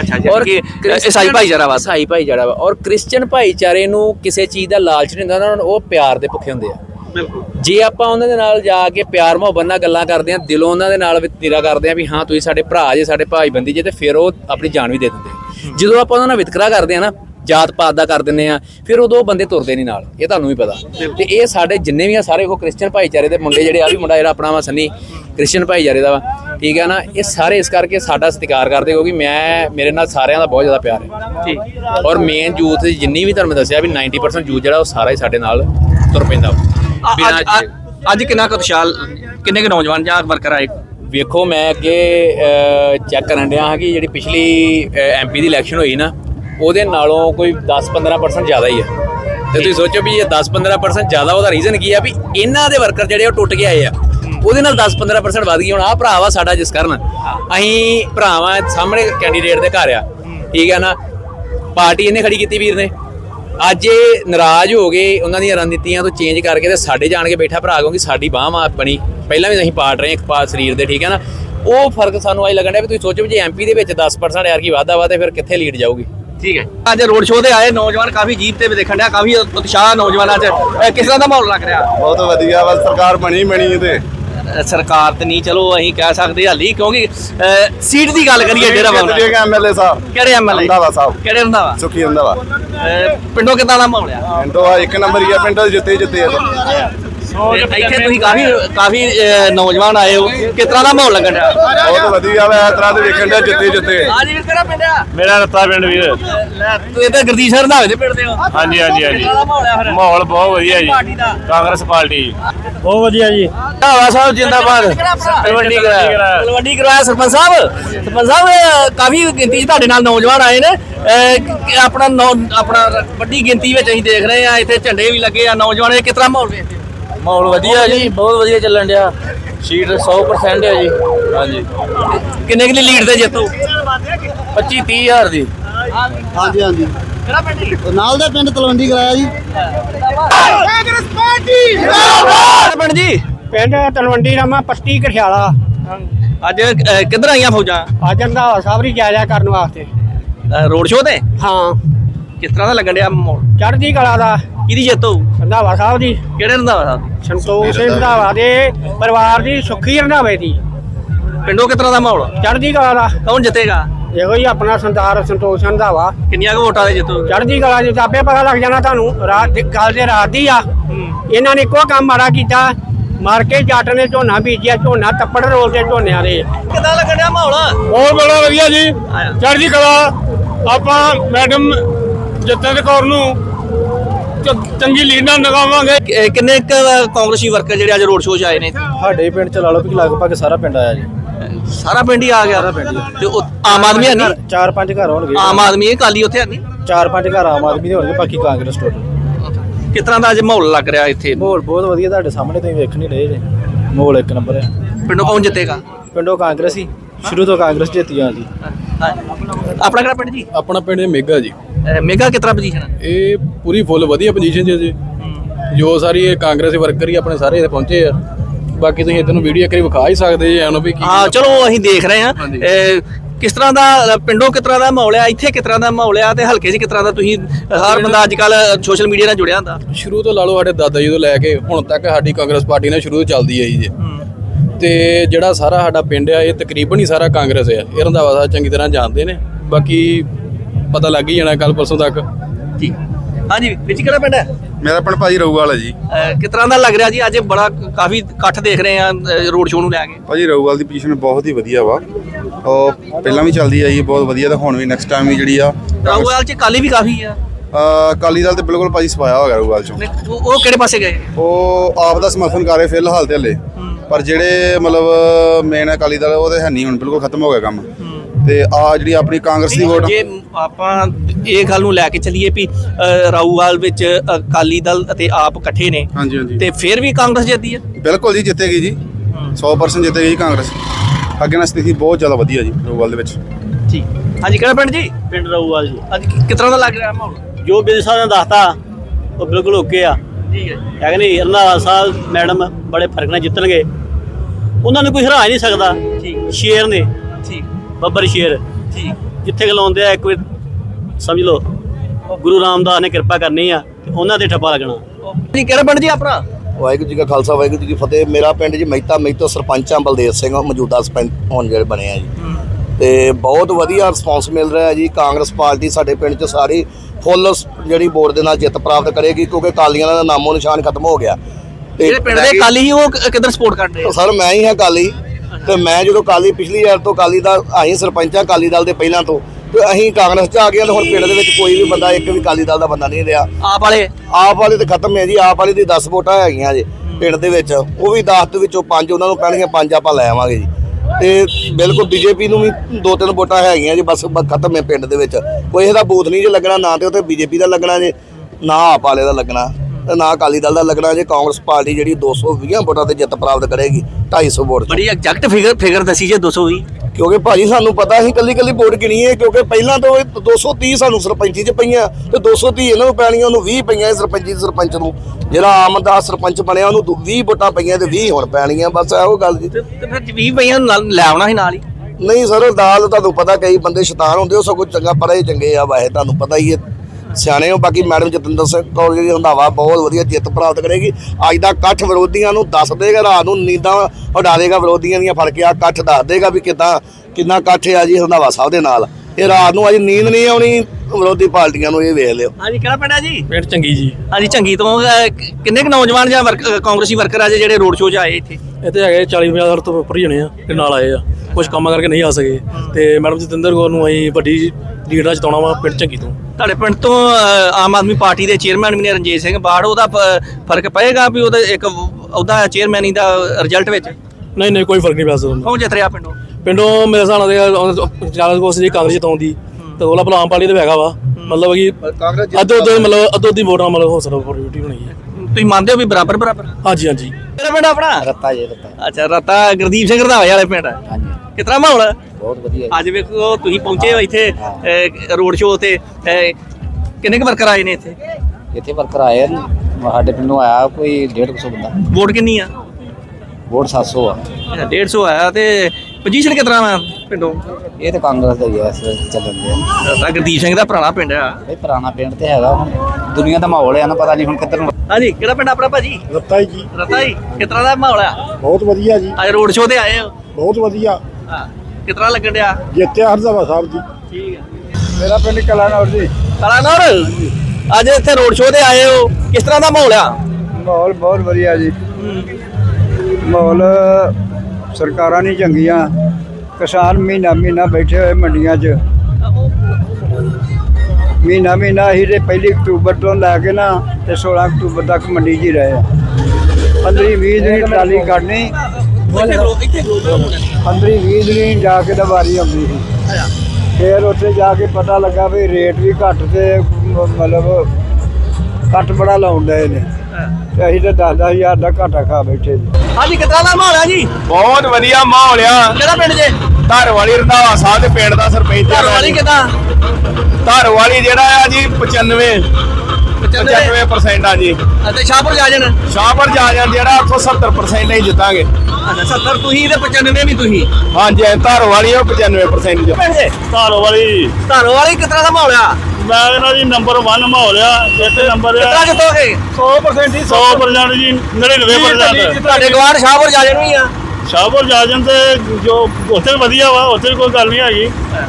ਅੱਛਾ ਔਰ ਕਿ ਕ੍ਰਿਸਚਨ- ਈਸਾਈ ਭਾਈਚਾਰਾ ਵਾ ਈਸਾਈ ਭਾਈਚਾਰਾ ਵਾ। ਔਰ ਕ੍ਰਿਸਚੀਅਨ ਭਾਈਚਾਰੇ ਨੂੰ ਕਿਸੇ ਚੀਜ਼ ਦਾ ਲਾਲਚ ਨਹੀਂ ਹੁੰਦਾ ਉਹਨਾਂ ਨੂੰ ਉਹ ਪਿਆਰ ਦੇ ਭੁੱਖੇ ਹੁੰਦੇ ਆ। ਬਿਲਕੁਲ। ਜੇ ਆਪਾਂ ਉਹਨਾਂ ਦੇ ਨਾਲ ਜਾ ਕੇ ਪਿਆਰ ਮੁਹੱਬਤ ਨਾਲ ਗੱਲਾਂ ਕਰਦੇ ਆ ਦਿਲੋਂ ਉਹਨਾਂ ਦੇ ਨਾਲ ਵਿਤਕਰਾ ਕਰਦੇ ਆ ਵੀ ਹਾਂ ਤੁਸੀਂ ਸਾਡੇ ਭਰਾ ਜੇ ਸਾਡੇ ਭਾਈ ਬੰਦੀ ਜੇ ਤੇ ਫਿਰ ਉਹ ਆਪਣੀ ਜਾਨ ਵੀ ਦੇ ਦਿੰਦੇ ਜਦੋਂ ਆਪਾਂ ਉਹਨਾਂ ਨਾਲ ਵਿਤਕਰਾ ਕਰਦੇ ਆ ਨਾ ਜਾਤ ਪਾਤ ਦਾ ਕਰ ਦਿੰਨੇ ਆ ਫਿਰ ਉਦੋਂ ਉਹ ਬੰਦੇ ਤੁਰਦੇ ਨਹੀਂ ਨਾਲ ਇਹ ਤੁਹਾਨੂੰ ਵੀ ਪਤਾ। ਤੇ ਇਹ ਸਾਡੇ ਜਿੰਨੇ ਵੀ ਆ ਸਾਰੇ ਉਹ ਕ੍ਰਿਸਚੀਅਨ ਭਾਈਚਾਰੇ ਦੇ ਮੁੰਡੇ ਜਿਹੜੇ ਆ ਵੀ ਮੁੰਡਾ ਜਿਹੜਾ ਆਪਣਾ ਵਾ ਸੰਨੀ ਕ੍ਰਿਸਚੀਅਨ ਭਾਈਚਾਰੇ ਦਾ ਵਾ ਠੀਕ ਹੈ ਨਾ? ਇਹ ਸਾਰੇ ਇਸ ਕਰਕੇ ਸਾਡਾ ਸਤਿਕਾਰ ਕਰਦੇ ਕਿਉਂਕਿ ਮੈਂ ਮੇਰੇ ਨਾਲ ਸਾਰਿਆਂ ਦਾ ਬਹੁਤ ਜ਼ਿਆਦਾ ਪਿਆਰ ਹੈ। ਠੀਕ। ਔਰ ਮੇਨ ਯੂਥ ਜਿੰਨੀ ਵੀ ਤੁਹਾਨੂੰ ਦੱਸਿਆ ਵੀ 90% ਯੂਥ ਜਿਹੜਾ ਉਹ ਸਾਰਾ ਹੀ ਸਾਡੇ ਨਾਲ ਤੁਰ ਪੈਂਦਾ ਵਾ। ਅੱਜ ਬਿਨਾਂ ਅੱਜ- ਅੱਜ ਕਿੰਨਾ ਕੁ ਉਤਸ਼ਾਹ ਕਿੰਨੇ ਕੁ ਨੌਜਵਾਨ ਜਾਂ ਵਰਕਰ ਆਏ? ਵੇਖੋ ਮੈਂ ਅੱਗੇ ਚੈੱਕ ਕਰਨ ਡਿਆ ਹਾਂ ਕਿ ਜਿਹੜੀ ਪਿਛਲੀ ਐਮਪੀ ਦੀ ਇਲੈਕਸ਼ਨ ਹੋਈ ਨਾ ਉਹਦੇ ਨਾਲੋਂ ਕੋਈ 10-15% ਜ਼ਿਆਦਾ ਹੀ ਹੈ ਤੇ ਤੁਸੀਂ ਸੋਚੋ ਵੀ ਇਹ 10-15% ਜ਼ਿਆਦਾ, ਉਹਦਾ ਰੀਜ਼ਨ ਕੀ ਆ ਵੀ ਇਹਨਾਂ ਦੇ ਵਰਕਰ ਜਿਹੜੇ ਉਹ ਟੁੱਟ ਕੇ ਆਏ ਆ। ਉਹਦੇ ਨਾਲ 10-15% ਵੱਧ ਗਈ, ਹੁਣ ਆਹ ਭਰਾ ਵਾ ਸਾਡਾ ਜਿਸ ਕਾਰਨ ਅਸੀਂ ਭਰਾਵਾਂ ਸਾਹਮਣੇ ਕੈਂਡੀਡੇਟ ਦੇ ਘਰ ਆ। ਠੀਕ ਹੈ ਨਾ? ਪਾਰਟੀ ਇਹਨੇ ਖੜੀ ਕੀਤੀ ਵੀਰ ਨੇ। ਅੱਜ ਇਹ ਨਾਰਾਜ਼ ਹੋ ਗਏ ਉਹਨਾਂ ਦੀਆਂ ਰਣਨੀਤੀਆਂ ਤੋਂ ਚੇਂਜ ਕਰਕੇ ਤੇ ਸਾਡੇ ਜਾਣ ਕੇ ਬੈਠਾ ਭਰਾ, ਕਿਉਂਕਿ ਸਾਡੀ ਬਾਹ ਮਾਂ ਬਣੀ। ਪਹਿਲਾਂ ਵੀ ਅਸੀਂ ਪਾਟ ਰਹੇ ਹਾਂ ਇੱਕ ਪਾਸ ਸਰੀਰ ਦੇ, ਠੀਕ ਹੈ ਨਾ? ਉਹ ਫ਼ਰਕ ਸਾਨੂੰ ਅੱਜ ਲੱਗਣ ਡਿਆ ਵੀ ਤੁਸੀਂ ਸੋਚੋ ਵੀ ਜੇ ਐਮਪੀ ਦੇ ਵਿੱਚ 10% ਯਾਰ ਕੀ ਵਾਧਾ ਵਾ ਤੇ ਫਿਰ ਕਿੱਥੇ ਲੀਡ ਜਾਊਗੀ? ਠੀਕ ਹੈ। ਅੱਜ ਰੋਡ ਸ਼ੋਅ ਤੇ ਆਏ ਨੌਜਵਾਨ ਕਾਫੀ ਜੀਪ ਤੇ ਵੀ ਦੇਖਣ ਡਿਆ ਕਾਫੀ ਉਤਸ਼ਾਹ ਨੌਜਵਾਨਾਂ 'ਚ। ਅਹ ਕਿਸ ਤਰ੍ਹਾਂ ਦਾ ਮਾਹੌਲ ਲੱਗ ਰਿਹਾ? ਬਹੁਤ ਵਧੀਆ ਬਸ ਸਰਕਾਰ ਬਣੀ ਬਣੀ ਅਹ ਸਰਕਾਰ ਤੇ ਨਹੀਂ ਚਲੋ ਅਸੀਂ ਕਹਿ ਸਕਦੇ ਹਾਲੀ ਕਿਉਂਕਿ ਅਹ ਸੀਟ ਦੀ ਗੱਲ ਕਰੀਏ ਡੇਰਾ ਬਾਬਾ ਜਿੱਤੇਗਾ ਐਮਐਲਏ ਸਾਹਿਬ। ਕਿਹੜੇ ਐਮਐਲਏ ਰੰਧਾਵਾ ਸਾਹਿਬ। ਕਿਹੜੇ ਰੰਧਾਵਾ ਸੁਖੀ ਅਹ ਪਿੰਡੋਂ ਕਿੱਦਾਂ ਦਾ ਮਾਹੌਲ ਆ? ਪਿੰਡੋਂ ਆ ਇੱਕ ਨੰਬਰ ਹੀ ਆ ਪਿੰਡੋਂ ਜਿੱਤੇ ਜਿੱਤੇ ਆ। ਤੇ ਇੱਥੇ ਤੁਸੀਂ ਕਾਫੀ ਕਾਫੀ ਅਹ, ਨੌਜਵਾਨ ਆਏ ਹੋ। ਕਿਸ ਤਰ੍ਹਾਂ ਦਾ ਮਾਹੌਲ ਲੱਗਣ ਡਿਆ? ਬਹੁਤ ਵਧੀਆ ਵਾ ਇਸ ਤਰ੍ਹਾਂ ਦੇ ਵੇਖਣ ਦਾ ਜਿੱਤੇ ਜਿੱਤੇ ਅੱਜ ਵੀ ਕਿਹੜਾ ਪਿੰਡ ਆ? ਮੇਰਾ ਰੱਤਾ ਪਿੰਡ ਵੀਰ ਲੈ ਤੂੰ ਇਹ ਤਾਂ ਗੁਰਦੀਸ਼ ਰੰਧਾਵੇ ਦੇ ਪਿੰਡ ਦੇ ਹੋ? ਹਾਂਜੀ ਹਾਂਜੀ ਹਾਂਜੀ। ਕਿਸ ਤਰ੍ਹਾਂ ਦਾ ਮਾਹੌਲ ਆ ਫਿਰ? ਮਾਹੌਲ ਬਹੁਤ ਵਧੀਆ ਜੀ। ਪਾਰਟੀ ਦਾ? ਕਾਂਗਰਸ ਪਾਰਟੀ। ਬਹੁਤ ਵਧੀਆ ਜੀ। ਢਾਵਾ ਸਾਹਿਬ ਜਿੰਦਾਬਾਦ। ਤਲਵੰਡੀ ਕਰਾਇਆ ਤਲਵੰਡੀ ਕਰਾਇਆ ਸਰਪੰਚ ਸਾਹਿਬ। ਸਰਪੰਚ ਸਾਹਿਬ ਅਹ, ਕਾਫੀ ਗਿਣਤੀ 'ਚ ਤੁਹਾਡੇ ਨਾਲ ਨੌਜਵਾਨ ਆਏ ਨੇ। ਅਹ, ਕਿ- ਆਪਣਾ ਨੌ- ਆਪਣਾ ਵੱਡੀ ਗਿਣਤੀ ਵਿੱਚ ਅਸੀਂ ਦੇਖ ਰਹੇ ਆ ਇੱਥੇ ਝੰਡੇ ਵੀ ਲੱਗੇ ਆ ਨੌਜਵਾਨ ਇਹ ਕਿਸ ਤਰ੍ਹਾਂ ਮਾਹੌਲ ਵੇਖਦੇ ਹੋ? ਮਾਹੌਲ ਵਧੀਆ ਜੀ ਬਹੁਤ ਵਧੀਆ ਚੱਲਣ ਡਿਆ। ਸੀਟ 100% ਹੈ ਜੀ। ਹਾਂਜੀ। ਕਿੰਨੇ ਕਿੰਨੇ ਲੀਡ ਤੇ ਜਿੱਤੋ 25 30000 ਦੀ। ਹਾਂਜੀ ਹਾਂਜੀ। ਕਿਹੜਾ ਪਿੰਡ ਜੀ? ਨਾਲ ਦਾ ਪਿੰਡ ਤਲਵੰਡੀ ਕਰਾਇਆ ਜੀ। ਕਿਹੜਾ ਪਿੰਡ ਜੀ? ਪਿੰਡ ਤਲਵੰਡੀ ਰਾਮਾ ਪੱਤੀ ਕਠਿਆਲਾ। ਅੱਜ ਕਿੱਧਰ ਆਈਆਂ ਫੌਜਾਂ? ਅੱਜ ਰੰਧਾਵਾ ਸਾਹਿਬ ਦੀ ਜਾਇਜ਼ਾ ਕਰਨ ਵਾਸਤੇ। ਰੋਡ ਸ਼ੋਅ ਤੇ? ਹਾਂ। ਕਿਸ ਤਰ੍ਹਾਂ ਦਾ ਲੱਗਣ ਡਿਆ ਮਾਹੌਲ? ਚੜ੍ਹਦੀ ਕਲਾ ਦਾ। ਕਿਹਦੀ ਜਿੱਤੋ ਰੰਧਾਵਾ ਸਾਹਿਬ ਦੀ। ਕਿਹੜੇ ਰੰਧਾਵਾ ਸਾਹਿਬ? ਸੰਤੋਖ ਸਿੰਘ ਰੰਧਾਵਾ ਦੇ ਪਰਿਵਾਰ ਦੀ ਸੁੱਖੀ ਰੰਧਾਵੇ ਦੀ। ਪਿੰਡੋਂ ਤਰ੍ਹਾਂ ਦਾ ਮਾਹੌਲ? ਚੜ੍ਹਦੀ ਕਲਾ ਦਾ। ਕੌਣ ਜਿੱਤੇਗਾ? ਇਹੋ ਹੀ ਆਪਣਾ ਸੰਤਾਰ ਸੰਤੋਖ ਸਿੰਘ ਰੰਧਾਵਾ। ਕਿੰਨੀਆਂ ਕੁ ਵੋਟਾਂ ਦੇ ਜਿੱਤੋ ਚੜ੍ਹਦੀ ਕਲਾ ਦੀ ਆਪੇ ਪਤਾ ਲੱਗ ਜਾਣਾ ਤੁਹਾਨੂੰ ਰਾਤ ਦੀ ਗੱਲ ਦੇ ਰਾਤ ਦੀ ਆ। ਇਹਨਾਂ ਨੇ ਇੱਕੋ ਕੰਮ ਮਾੜਾ ਕੀਤਾ ਮਾਰ ਕੇ ਜੱਟ ਨੇ ਝੋਨਾ ਬੀਜਿਆ ਝੋਨਾ ਤੱਪੜ ਰੋਲ ਤੇ ਝੋਨਿਆਂ ਦੇ। ਕਿੱਦਾਂ ਲੱਗਣ ਡਿਆ ਮਾਹੌਲ? ਬਹੁਤ ਬੜਾ ਵਧੀਆ ਜੀ। ਚੜ੍ਹਦੀ ਕਲਾ ਆਪਾਂ ਮੈਡਮ ਜਤਨ ਕੌਰ ਨੂੰ ਚੰਗੀ ਲੀਡ ਨਾਲ ਨਗਾਵਾਂਗੇ। ਕਿ- ਕਿੰਨੇ ਕੁ ਕਾਂਗਰਸੀ ਵਰਕਰ ਜਿਹੜੇ ਅੱਜ ਰੋਡ ਸ਼ੋਅ 'ਚ ਆਏ ਨੇ? ਸਾਡੇ ਪਿੰਡ ਚ ਲਾ ਲਓ ਕਿ ਲਗਭਗ ਸਾਰਾ ਪਿੰਡ ਆਇਆ ਜੀ। ਸਾਰਾ ਪਿੰਡ ਹੀ ਆ ਗਿਆ? ਤੇ ਉਹ ਆਮ ਆਦਮੀ ਹੈ ਨਹੀਂ? ਚਾਰ ਪੰਜ ਘਰ ਹੋਣਗੇ। ਆਮ ਆਦਮੀ ਇਹ ਕਾਲੀ ਉੱਥੇ ਹੈ ਨਹੀਂ? ਚਾਰ ਪੰਜ ਘਰ ਆਮ ਆਦਮੀ ਦੇ ਹੋਣਗੇ ਬਾਕੀ ਕਾਂਗਰਸ ਟੋਟਲ ਕਿਸ ਤਰ੍ਹਾਂ ਦਾ ਅੱਜ ਮਾਹੌਲ ਲੱਗ ਰਿਹਾ ਇੱਥੇ? ਮਾਹੌਲ ਬਹੁਤ ਵਧੀਆ ਤੁਹਾਡੇ ਸਾਹਮਣੇ ਤੁਸੀਂ ਵੇਖ ਨਹੀਂ ਰਹੇ ਜੀ। ਮਾਹੌਲ ਇੱਕ ਨੰਬਰ ਹੈ। ਪਿੰਡੋਂ ਕੌਣ ਜਿੱਤੇਗਾ? ਪਿੰਡੋਂ ਕਾਂਗਰਸ ਹੀ ਸ਼ੁਰੂ ਤੋਂ ਕਾਂਗਰਸ ਜਿੱਤੀ ਆ ਜੀ। ਆਪਣਾ ਕਿਹੜਾ ਪਿੰਡ ਜੀ? ਆਪਣਾ ਪਿੰਡ ਮੇਗਾ ਜੀ। ਮੇਗਾ ਤਰ੍ਹਾਂ ਪੋਜੀਸ਼ਨ ਹੈ ਇਹ ਪੂਰੀ ਫੁੱਲ ਵਧੀਆ ਪੋਜੀਸ਼ਨ 'ਚ ਜੀ। ਜੋ ਸਾਰੀ ਇਹ ਕਾਂਗਰਸੀ ਵਰਕਰ ਹੀ ਆਪਣੇ ਸਾਰੇ ਇੱਥੇ ਪਹੁੰਚੇ ਆ। ਬਾਕੀ ਤੁਸੀਂ ਇੱਧਰ ਨੂੰ ਵੀਡੀਓ ਇੱਕ ਵਾਰੀ ਵਿਖਾ ਹੀ ਸਕਦੇ ਜੀ ਐਨੋ ਵੀ ਕੀ ਹਾਂ। ਚਲੋ ਅਸੀਂ ਦੇਖ ਰਹੇ ਹਾਂ। ਕਿਸ ਤਰ੍ਹਾਂ ਦਾ ਪਿੰਡੋਂ ਕਿਸ ਤਰ੍ਹਾਂ ਦਾ ਮਾਹੌਲ ਆ ਇੱਥੇ ਕਿਸ ਤਰ੍ਹਾਂ ਦਾ ਮਾਹੌਲ ਆ ਤੇ ਹਲਕੇ 'ਚ ਕਿਸ ਤਰ੍ਹਾਂ ਦਾ ਤੁਸੀਂ ਹਰ ਬੰਦਾ ਅੱਜ ਕੱਲ ਸੋਸ਼ਲ ਮੀਡੀਆ ਨਾਲ ਜੁੜਿਆ ਹੁੰਦਾ? ਸ਼ੁਰੂ ਤੋਂ ਲਾ ਲਓ ਸਾਡੇ ਦਾਦਾ ਜੀ ਤੋਂ ਲੈ ਕੇ ਹੁਣ ਤੱਕ ਸਾਡੀ ਕਾਂਗਰਸ ਪਾਰਟੀ ਨਾਲ ਸ਼ੁਰੂ ਤੋਂ ਚੱਲਦੀ ਆਈ ਜੀ। ਤੇ ਜਿਹੜਾ ਸਾਰਾ ਸਾਡਾ ਪਿੰਡ ਆ ਇਹ ਤਕਰੀਬਨ ਹੀ ਸਾਰਾ ਕਾਂਗਰਸ ਆ। ਇਹ ਰੰਧਾਵਾ ਸਾਹਿਬ ਚੰਗੀ ਤਰ੍ਹਾਂ ਜਾਣਦੇ ਨੇ। ਬਾਕੀ ਪਤਾ ਲੱਗ ਹੀ ਜਾਣਾ ਕੱਲ ਪਰਸੋਂ ਤੱਕ। ਜੀ ਹਾਂਜੀ ਵਿੱਚ ਕਿਹੜਾ ਪਿੰਡ ਹੈ? ਮੇਰਾ ਪਿੰਡ ਭਾਜੀ ਰਊਵਾਲ ਹੈ ਜੀ। ਤਰ੍ਹਾਂ ਦਾ ਲੱਗ ਰਿਹਾ ਜੀ? ਅੱਜ ਬੜਾ ਕਾਫੀ ਇਕੱਠ ਦੇਖ ਰਹੇ ਆ ਰੋਡ ਸ਼ੋਅ ਨੂੰ ਲੈ ਕੇ। ਭਾਜੀ ਰਊਵਾਲ ਦੀ ਪੋਜੀਸ਼ਨ ਬਹੁਤ ਹੀ ਵਧੀਆ ਵਾ। ਉਹ ਪਹਿਲਾਂ ਵੀ ਚੱਲਦੀ ਆਈ ਬਹੁਤ ਵਧੀਆ ਤੇ ਹੁਣ ਵੀ ਨੈਕਸਟ ਟਾਈਮ ਵੀ ਜਿਹੜੀ ਆ ਰਾਊਵਾਲ 'ਚ ਕਾਲੀ ਵੀ ਕਾਫੀ ਆ। ਅਕਾਲੀ ਦਲ ਤੇ ਬਿਲਕੁਲ ਭਾਜੀ ਸਪਾਇਆ ਹੋ ਗਿਆ ਰਊਵਾਲ ਚੋਂ। ਉਹ ਉਹ ਕਿਹੜੇ ਪਾਸੇ ਗਏ? ਉਹ ਆਪ ਦਾ ਸਮਰਥਨ ਕਰ ਰਹੇ ਫਿਲਹਾਲ ਤੇ ਹਲੇ। ਪਰ ਜਿਹੜੇ ਮਤਲਬ ਮੇਨ ਅਕਾਲੀ ਦਲ ਉਹ ਤੇ ਹੈ ਨਹੀਂ ਹੁਣ ਬਿਲਕੁਲ ਖਤਮ ਹੋ ਗਿਆ ਕੰਮ। ਤੇ ਆ ਜਿਹੜੀ ਆਪਣੀ ਕਾਂਗਰਸ ਦੀ ਵੋਟ ਜੇ ਆਪਾਂ ਇਹ ਗੱਲ ਨੂੰ ਲੈ ਕੇ ਚੱਲੀਏ ਵੀ ਰਾਊਵਾਲ ਵਿੱਚ ਅਕਾਲੀ ਦਲ ਅਤੇ ਆਪ ਇਕੱਠੇ ਨੇ ਹਾਂਜੀ ਹਾਂਜੀ। ਤੇ ਫਿਰ ਵੀ ਕਾਂਗਰਸ ਜਿੱਤਦੀ ਹੈ ਬਿਲਕੁਲ ਜੀ ਜਿੱਤੇਗੀ ਜੀ। 100% ਜਿੱਤੇਗੀ ਜੀ ਕਾਂਗਰਸ। ਅੱਗੇ ਨਾਲ ਸਥਿਤੀ ਬਹੁਤ ਜ਼ਿਆਦਾ ਵਧੀਆ ਜੀ ਰਊਵਾਲ ਦੇ ਵਿੱਚ। ਠੀਕ। ਹਾਂਜੀ ਕਿਹੜਾ ਪਿੰਡ ਜੀ? ਪਿੰਡ ਰਊਵਾਲ ਜੀ। ਅੱਜ ਕਿਸ ਤਰ੍ਹਾਂ ਦਾ ਲੱਗ ਰਿਹਾ ਮਾਹੌਲ? ਜੋ ਬਿਲ ਸਾਹਿਬ ਨੇ ਦੱਸਤਾ ਉਹ ਬਿਲਕੁਲ ਓਕੇ ਆ। ਠੀਕ ਹੈ ਹੈ ਕਿ ਨਹੀਂ? ਰੰਧਾਵਾ ਸਾਹਿਬ ਮੈਡਮ ਬੜੇ ਫ਼ਰਕ ਨਾਲ ਜਿੱਤਣਗੇ। ਉਹਨਾਂ ਨੂੰ ਕੋਈ ਹਰਾ ਨਹੀਂ ਸਕਦਾ। ਠੀਕ। ਸ਼ੇਰ ਨੇ। ਠੀਕ। ਬੱਬਰ ਸ਼ੇਰ। ਠੀਕ ਜਿੱਥੇ ਖਲੋਂਦੇ ਆ ਇੱਕ ਵਾਰ ਸਮਝ ਲਓ ਗੁਰੂ ਰਾਮਦਾਸ ਨੇ ਕਿਰਪਾ ਕਰਨੀ ਆ ਤੇ ਉਹਨਾਂ ਤੇ ਠੱਪਾ ਲੱਗਣਾ। ਜੀ ਕਿਹੜਾ ਪਿੰਡ ਜੀ ਆਪਣਾ? ਵਾਹਿਗੁਰੂ ਜੀ ਕਾ ਖਾਲਸਾ ਵਾਹਿਗੁਰੂ ਜੀ ਕੀ ਫਤਿਹ। ਮੇਰਾ ਪਿੰਡ ਜੀ ਮਹਿਤਾ ਮਹਿਤੋ ਸਰਪੰਚ ਆ ਬਲਦੇਵ ਸਿੰਘ ਮੌਜੂਦਾ ਸਰਪੰਚ ਹੁਣ ਜਿਹੜੇ ਬਣੇ ਆ ਜੀ। ਤੇ ਬਹੁਤ ਵਧੀਆ ਰਿਸਪੌਂਸ ਮਿਲ ਰਿਹਾ ਜੀ। ਕਾਂਗਰਸ ਪਾਰਟੀ ਸਾਡੇ ਪਿੰਡ 'ਚ ਸਾਰੀ ਫੁੱਲ ਜਿਹੜੀ ਵੋਟ ਦੇ ਨਾਲ ਜਿੱਤ ਪ੍ਰਾਪਤ ਕਰੇਗੀ ਕਿਉਂਕਿ ਕਾਲੀਆਂ ਦਾ ਨਾਮੋ ਨਿਸ਼ਾਨ ਖਤਮ ਹੋ ਗਿਆ। ਤੇ ਜਿਹੜੇ ਪਿੰਡ ਦੇ ਕਾਲੀ ਸੀ ਉਹ ਕਿੱਧਰ ਸਪੋਰਟ ਕਰ ਰਹੇ ਆ ਸਰ ਮੈਂ ਹੀ ਹਾਂ ਕਾਲੀ ਤੇ ਮੈਂ ਜਦੋਂ ਕਾਲੀ ਪਿਛਲੀ ਵਾਰ ਤੋਂ ਕਾਲੀ ਦਾ ਅਸੀਂ ਸਰਪੰਚਾਂ ਕਾਲੀ ਦਲ ਦੇ ਪਹਿਲਾਂ ਤੋਂ ਤੇ ਅਸੀਂ ਕਾਂਗਰਸ 'ਚ ਆ ਗਏ ਤੇ ਹੁਣ ਪਿੰਡ ਦੇ ਵਿੱਚ ਕੋਈ ਵੀ ਬੰਦਾ ਇੱਕ ਵੀ ਕਾਲੀ ਦਲ ਦਾ ਬੰਦਾ ਨਹੀਂ ਰਿਹਾ। ਆਪ ਵਾਲੇ? ਆਪ ਵਾਲੇ ਤੇ ਖਤਮ ਹੈ ਜੀ ਆਪ ਵਾਲੇ ਦੀ 10 ਵੋਟਾਂ ਹੈਗੀਆਂ ਜੀ ਪਿੰਡ ਦੇ ਵਿੱਚ। ਉਹ ਵੀ 10 ਦੇ ਵਿੱਚੋਂ 5 ਉਹਨਾਂ ਨੂੰ ਪੈਣਗੀਆਂ 5 ਆਪਾਂ ਲੈ ਆਵਾਂਗੇ ਜੀ। ਤੇ ਬਿਲਕੁਲ ਬੀਜੇਪੀ ਨੂੰ ਵੀ ਦੋ ਤਿੰਨ ਵੋਟਾਂ ਹੈਗੀਆਂ ਜੀ ਬਸ ਖਤਮ ਹੈ ਪਿੰਡ ਦੇ ਵਿੱਚ। ਕੋਈ ਇਹਦਾ ਬੂਥ ਨਹੀਂ ਜੇ ਲੱਗਣਾ ਨਾ ਤੇ ਉੱਥੇ ਬੀਜੇਪੀ ਦਾ ਲੱਗਣਾ ਜੇ ਨਾ ਆਪ ਵਾਲੇ ਦਾ ਲੱਗਣਾ। ਨਾ ਅਕਾਲੀ ਦਲ ਦਾ ਲੱਗਣਾ ਜੇ ਕਾਂਗਰਸ ਪਾਰਟੀ ਜਿਹੜੀ 220 ਵੋਟਾਂ ਤੇ ਜਿੱਤ ਪ੍ਰਾਪਤ ਕਰੇਗੀ 250 ਵੋਟ। ਬੜੀ ਐਗਜ਼ੈਕਟ ਫਿਗਰ ਫਿਗਰ ਦੱਸੀ ਜੇ 220 ਕਿਉਂਕਿ ਭਾਜੀ ਸਾਨੂੰ ਪਤਾ ਅਸੀਂ ਕੱਲੀ ਕੱਲੀ ਵੋਟ ਗਿਣੀ ਹੈ ਕਿਉਂਕਿ ਪਹਿਲਾਂ ਤੋਂ ਇਹ 230 ਸਾਨੂੰ ਸਰਪੰਚੀ 'ਚ ਪਈਆਂ ਤੇ 230 ਇਹਨਾਂ ਨੂੰ ਪੈਣੀਆਂ ਉਹਨੂੰ 20 ਪਈਆਂ ਸਰਪੰਚੀ ਸਰਪੰਚ ਨੂੰ। ਜਿਹੜਾ ਆਮ ਦਾ ਸਰਪੰਚ ਬਣਿਆ ਉਹਨੂੰ 20 ਵੋਟਾਂ ਪਈਆਂ ਤੇ 20 ਹੁਣ ਪੈਣੀਆਂ ਬਸ ਇਹੋ ਗੱਲ ਜੀ। ਤੇ ਫਿਰ 20 ਪਈਆਂ ਨਾਲ ਲੈ ਆਉਣਾ ਸੀ ਨਾਲ ਹੀ? ਨਹੀਂ ਸਰ ਦਾਲ ਤੁਹਾਨੂੰ ਪਤਾ ਕਈ ਬੰਦੇ ਸ਼ੈਤਾਨ ਹੁੰਦੇ ਉਹ ਸਗੋਂ ਚੰਗਾ ਪਰੇ ਚੰਗੇ ਆ ਵਾਹੇ ਤੁਹਾਨੂੰ ਪਤਾ ਹੀ ਹੈ। ਸਿਆਣੇ ਹੋ ਬਾਕੀ ਮੈਡਮ ਜਤਿੰਦਰ ਸਿੰਘ ਕੌਰ ਜਿਹੜੀ ਹੰਦਾਵਾ ਬਹੁਤ ਵਧੀਆ ਜਿੱਤ ਪ੍ਰਾਪਤ ਕਰੇਗੀ। ਅੱਜ ਦਾ ਇਕੱਠ ਵਿਰੋਧੀਆਂ ਨੂੰ ਦੱਸ ਦੇਗਾ ਰਾਤ ਨੂੰ ਨੀਂਦਾਂ ਉਡਾ ਦੇਗਾ ਵਿਰੋਧੀਆਂ ਦੀਆਂ ਫੜ ਕੇ ਆ ਇਕੱਠ ਦੱਸ ਦੇਗਾ ਵੀ ਕਿਦਾਂ ਕਿੰਨਾ ਇਕੱਠ ਆ ਜੀ ਹੰਦਾਵਾ ਸਾਹਿਬ ਦੇ ਨਾਲ। ਇਹ ਰਾਤ ਨੂੰ ਅੱਜ ਨੀਂਦ ਨਹੀਂ ਆਉਣੀ ਵਿਰੋਧੀ ਪਾਰਟੀਆਂ ਨੂੰ ਇਹ ਵੇਖ ਲਿਓ। ਹਾਂਜੀ ਕਿਹੜਾ ਪਿੰਡ ਆ ਜੀ? ਪਿੰਡ ਚੰਗੀ ਜੀ। ਹਾਂਜੀ ਚੰਗੀ ਤੋਂ ਅਹ, ਕਿੰਨੇ ਕੁ ਨੌਜਵਾਨ ਜਾਂ ਵਰਕ- ਕਾਂਗਰਸੀ ਵਰਕਰ ਆ ਜਿਹੜੇ ਰੋਡ ਸ਼ੋਅ 'ਚ ਆਏ ਇੱਥੇ? ਇੱਥੇ ਹੈਗੇ 40 50 ਸਾਲ ਤੋਂ ਉੱਪਰ ਹੀ ਹੋਣੇ ਆ ਤੇ ਨਾਲ ਆਏ ਆ। ਕੁਝ ਕੰਮ ਕਰਕੇ ਨਹੀਂ ਆ ਸਕੇ। ਤੇ ਮੈਡਮ ਜਤਿੰਦਰ ਕੌਰ ਨੂੰ ਅਸੀਂ ਵੱਡੀ ਲੀਡਰ ਜਿਤਾਉਣਾ ਵਾ ਪਿੰਡ ਚੰਗੀ ਤੋਂ। ਤੁਹਾਡੇ ਪਿੰਡ ਤੋਂ ਅਹ, ਆਮ ਆਦਮੀ ਪਾਰਟੀ ਦੇ ਚੇਅਰਮੈਨ ਵੀ ਨੇ ਰਣਜੀਤ ਸਿੰਘ ਬਾੜ ਉਹਦਾ ਪ- ਫ਼ਰਕ ਪਏਗਾ ਵੀ ਉਹਦਾ ਇੱਕ ਉਹਦਾ ਚੇਅਰਮੈਨੀ ਦਾ ਰਿਜ਼ਲਟ ਵਿੱਚ? ਨਹੀਂ ਨਹੀਂ ਕੋਈ ਫ਼ਰਕ ਨਹੀਂ ਪਿਆ ਸਕਦਾ ਕੌਣ ਜਿੱਤ ਰਿਹਾ ਪਿੰਡੋਂ? ਪਿੰਡੋਂ ਮੇਰੇ ਹਿਸਾਬ ਨਾਲ ਚਾਲਸ ਕੋਸ ਦੀ ਕਾਂਗਰਸ ਜਿਤਾਉਂਦੀ ਤੇ ਉਹਲਾ ਭਲਾ ਆਮ ਪਾਰਟੀ ਤੇ ਹੈਗਾ ਵਾ। ਮਤਲਬ ਕਿ ਅੱਧੋ ਅੱਧੋ ਮਤਲਬ ਅੱਧੋ ਅੱਧੀ ਵੋਟਾਂ ਮਤਲਬ ਹੋ ਸਕਦਾ ਪੋਜ਼ਿਟਿਵ ਹੋਣੀ ਹੈ। ਤੁਸੀਂ ਮੰਨਦੇ ਹੋ ਵੀ ਬਰਾਬਰ ਬਰਾਬਰ ਹਾਂਜੀ ਹਾਂਜੀ। ਕਿਹੜਾ ਪਿੰਡ ਆਪਣਾ? ਰੱਤਾ ਜੀ ਰੱਤਾ। ਅੱਛਾ ਰਤਾ ਗੁਰਦੀਪ ਸਿੰਘ ਰਧਾਵੇ ਵਾਲੇ ਪਿੰਡ। ਹਾਂਜੀ। ਕਿਤਨਾ ਮਾਹੌਲ? ਹੈ? ਬਹੁਤ ਵਧੀਆ ਅੱਜ ਵੇਖੋ ਤੁਸੀਂ ਪਹੁੰਚੇ ਹੋ ਇੱਥੇ ਰੋਡ ਸ਼ੋਅ ਤੇ ਅਹ, ਕਿੰਨੇ ਕੁ ਵਰਕਰ ਆਏ ਨੇ ਇੱਥੇ? ਇੱਥੇ ਵਰਕਰ ਆਏ ਆ ਸਾਡੇ ਪਿੰਡੋਂ ਆਇਆ ਕੋਈ 150 ਬੰਦਾ। ਵੋਟ ਕਿੰਨੀ ਆ? ਵੋਟ 700 ਆ। 150 ਆਇਆ ਤੇ ਪੋਜੀਸ਼ਨ ਕਿਤਨਾ ਵਾ ਪਿੰਡੋਂ? ਇਹ ਤਾਂ ਕਾਂਗਰਸ ਦਾ ਹੀ ਆ ਇਸ ਵੇਲੇ ਚੱਲਣ ਦੇ ਰਤਾ ਗੁਰਦੀਪ ਸਿੰਘ ਦਾ ਪੁਰਾਣਾ ਪਿੰਡ ਆ। ਇਹ ਪੁਰਾਣਾ ਪਿੰਡ ਤੇ ਹੈਗਾ ਹੁਣ। ਦੁਨੀਆ ਦਾ ਮਾਹੌਲ ਹੈ ਨਾ ਪਤਾ ਨਹੀਂ ਹੁਣ ਕਿੱਧਰ ਨੂੰ ਹਾਂਜੀ ਕਿਹੜਾ ਪਿੰਡ ਆਪਣਾ ਭਾਜੀ? ਰੱਤਾ ਜੀ। ਰਤਾ ਜੀ ਕਿਤਨਾ ਦਾ ਮਾਹੌਲ ਆ? ਬਹੁਤ ਵਧੀਆ ਜੀ। ਅੱਜ ਰੋਡ ਸ਼ੋਅ ਤੇ ਆਏ ਹੋ? ਬਹੁਤ ਵਧੀਆ। ਹਾਂ ਕਿਤਨਾ ਲੱਗਣ ਡਿਆ? ਜਿੱਤਿਆ ਹਰਜਾਵਾ ਸਾਹਿਬ ਜੀ। ਠੀਕ ਆ। ਮੇਰਾ ਪਿੰਡ ਕਲਾਨੌਰ ਜੀ। ਕਲਾਨੌਰ? ਅੱਜ ਇੱਥੇ ਰੋਡ ਸ਼ੋਅ ਤੇ ਆਏ ਹੋ। ਕਿਸ ਤਰ੍ਹਾਂ ਦਾ ਮਾਹੌਲ ਆ? ਮਾਹੌਲ ਬਹੁਤ ਵਧੀਆ ਜੀ। ਮਾਹੌਲ ਸਰਕਾਰਾਂ ਨਹੀਂ ਚੰਗੀਆਂ। ਕਿਸਾਨ ਮਹੀਨਾ ਮਹੀਨਾ ਬੈਠੇ ਹੋਏ ਮੰਡੀਆਂ 'ਚ। ਮਹੀਨਾ ਮਹੀਨਾ ਹੀ ਤੇ ਪਹਿਲੀ ਅਕਤੂਬਰ ਤੋਂ ਲੈ ਕੇ ਨਾ ਤੇ 16 ਅਕਤੂਬਰ ਤੱਕ ਮੰਡੀ 'ਚ ਹੀ ਰਹੇ ਆ। 15 20 ਦਿਨ ਟਰਾਲੀ ਕੱਢਣੀ ਇੱਥੇ ਖਲੋ- ਇੱਥੇ ਖਲੋ 15 20 ਦਿਨ ਜਾ ਕੇ ਤਾਂ ਵਾਰੀ ਆਉਂਦੀ ਸੀ। ਫਿਰ ਉੱਥੇ ਜਾ ਕੇ ਪਤਾ ਲੱਗਾ ਵੀ ਰੇਟ ਵੀ ਘੱਟ ਤੇ ਮਤਲਬ ਕੱਟ ਬੜਾ ਲਾਉਣ ਡਏ ਨੇ। ਤੇ ਅਸੀਂ ਤਾਂ 10 ਹਜ਼ਾਰ ਦਾ ਘਾਟਾ ਖਾ ਬੈਠੇ ਜੀ ਹਾਂਜੀ ਕਿਤਨਾ ਦਾ ਮਾਹੌਲ ਆ ਜੀ? ਬਹੁਤ ਵਧੀਆ ਮਾਹੌਲ ਆ। ਕਿਹੜਾ ਪਿੰਡ ਜੇ? ਧਰ ਵਾਲੀ ਰੰਧਾਵਾ ਸਾਹਿਬ ਦੇ ਪਿੰਡ ਦਾ ਸਰਪੰਚ ਘਰ ਵਾਲੀ ਕਿਦਾਂ? ਧਰ ਵਾਲੀ ਜਿਹੜਾ ਆ ਜੀ 95 95% ਆ ਜੀ। ਅਤੇ ਸ਼ਾਹਪੁਰ ਜਾ ਜਾਣ? ਸ਼ਾਹਪੁਰ ਜਾ ਜਾਂ ਜਿਹੜਾ ਉੱਥੋਂ 70% ਹੀ ਜਿੱਤਾਂਗੇ। ਅੱਛਾ 70 ਤੁਸੀਂ ਤੇ 95 ਵੀ ਤੁਸੀਂ? ਹਾਂਜੀ ਐ ਧਰ ਵਾਲੀ ਉਹ 95% ਜੋ। ਧਾਰੋ ਵਾਲੀ ਧਾਰੋ ਵਾਲੀ ਕਿਤਨਾ ਦਾ ਮਾਹੌਲ ਆ? ਮੈਂ ਕਹਿੰਦਾ ਜੀ ਨੰਬਰ 1 ਮਾਹੌਲ ਆ ਇੱਕ ਨੰਬਰ ਆ। ਕਿਤਨਾ ਜਿੱਤੋਗੇ? 100% ਹੀ 100% ਜੀ 99% ਤੁਹਾਡੇ ਗਵਾਂਢ ਸ਼ਾਹਪੁਰ ਜਾ ਜਾਣ ਵੀ ਆ। ਸ਼ਾਹਪੁਰ ਜਾ ਜਾਂਦੇ ਜੋ ਉੱਥੇ ਵੀ ਵਧੀਆ ਵਾ ਉੱਥੇ ਵੀ ਕੋਈ ਗੱਲ ਨਹੀਂ ਹੈਗੀ।